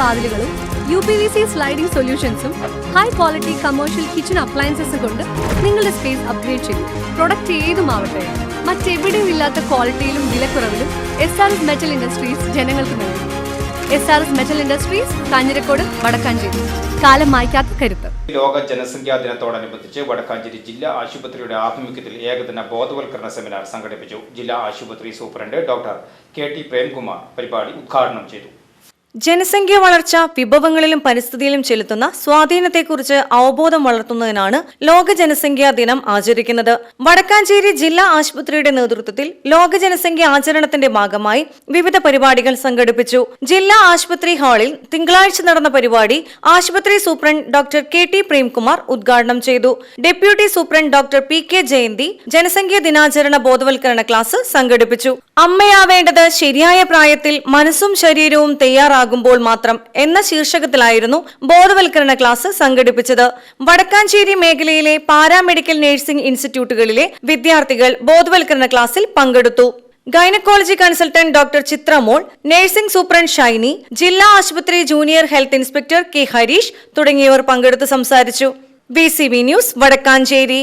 വാതിലുകളും U P V C sliding സൊല്യൂഷൻസും high quality commercial kitchen അപ്ലയൻസസും കൊണ്ട് നിങ്ങളുടെ സ്പേസ് അപ്ഗ്രേഡ് ചെയ്യും പ്രൊഡക്റ്റ് ഏതുമാവട്ടെ മറ്റെവിടെയും ഇല്ലാത്ത ക്വാളിറ്റിയിലും വിലക്കുറവിലും S R S metal industries ജനങ്ങൾക്ക് നൽകും. S R S metal industries Kanjirakode Vadakkanchery. കാലം മായ്ക്കാത്ത കരുത്ത്. ലോക ജനസംഖ്യാ ദിനത്തോടനുബന്ധിച്ച് വടക്കാഞ്ചേരി ജില്ലാ ആശുപത്രിയുടെ ആഭിമുഖ്യത്തിൽ ഏകദിന ബോധവൽക്കരണ സെമിനാർ സംഘടിപ്പിച്ചു. ജില്ലാ ആശുപത്രി superintendent doctor K T Premkumar പരിപാടി ഉദ്ഘാടനം ചെയ്തു. ജനസംഖ്യ വളർച്ച വിഭവങ്ങളിലും പരിസ്ഥിതിയിലും ചെലുത്തുന്ന സ്വാധീനത്തെക്കുറിച്ച് അവബോധം വളർത്തുന്നതിനാണ് ലോക ജനസംഖ്യാ ദിനം ആചരിക്കുന്നത്. വടക്കാഞ്ചേരി ജില്ലാ ആശുപത്രിയുടെ നേതൃത്വത്തിൽ ലോക ജനസംഖ്യ ആചരണത്തിന്റെ ഭാഗമായി വിവിധ പരിപാടികൾ സംഘടിപ്പിച്ചു. ജില്ലാ ആശുപത്രി ഹാളിൽ തിങ്കളാഴ്ച നടന്ന പരിപാടി ആശുപത്രി superintendent doctor K T Premkumar ഉദ്ഘാടനം ചെയ്തു. Deputy superintendent doctor P K Jayanthi ജനസംഖ്യ ദിനാചരണ ബോധവൽക്കരണ ക്ലാസ് സംഘടിപ്പിച്ചു. അമ്മയാവേണ്ടത് ശരിയായ പ്രായത്തിൽ മനസ്സും ശരീരവും തയ്യാറാകുമ്പോൾ മാത്രം എന്ന ശീർഷകത്തിലായിരുന്നു ബോധവൽക്കരണ ക്ലാസ് സംഘടിപ്പിച്ചത്. വടക്കാഞ്ചേരി മേഖലയിലെ പാരാമെഡിക്കൽ നഴ്സിംഗ് ഇൻസ്റ്റിറ്റ്യൂട്ടുകളിലെ വിദ്യാർത്ഥികൾ ബോധവൽക്കരണ ക്ലാസ്സിൽ പങ്കെടുത്തു. Gynaecology consultant doctor Chithramol nursing superintendent Shiny ജില്ലാ ആശുപത്രി junior health inspector K Harish തുടങ്ങിയവർ പങ്കെടുത്ത് സംസാരിച്ചു. B news Vadakkanchery.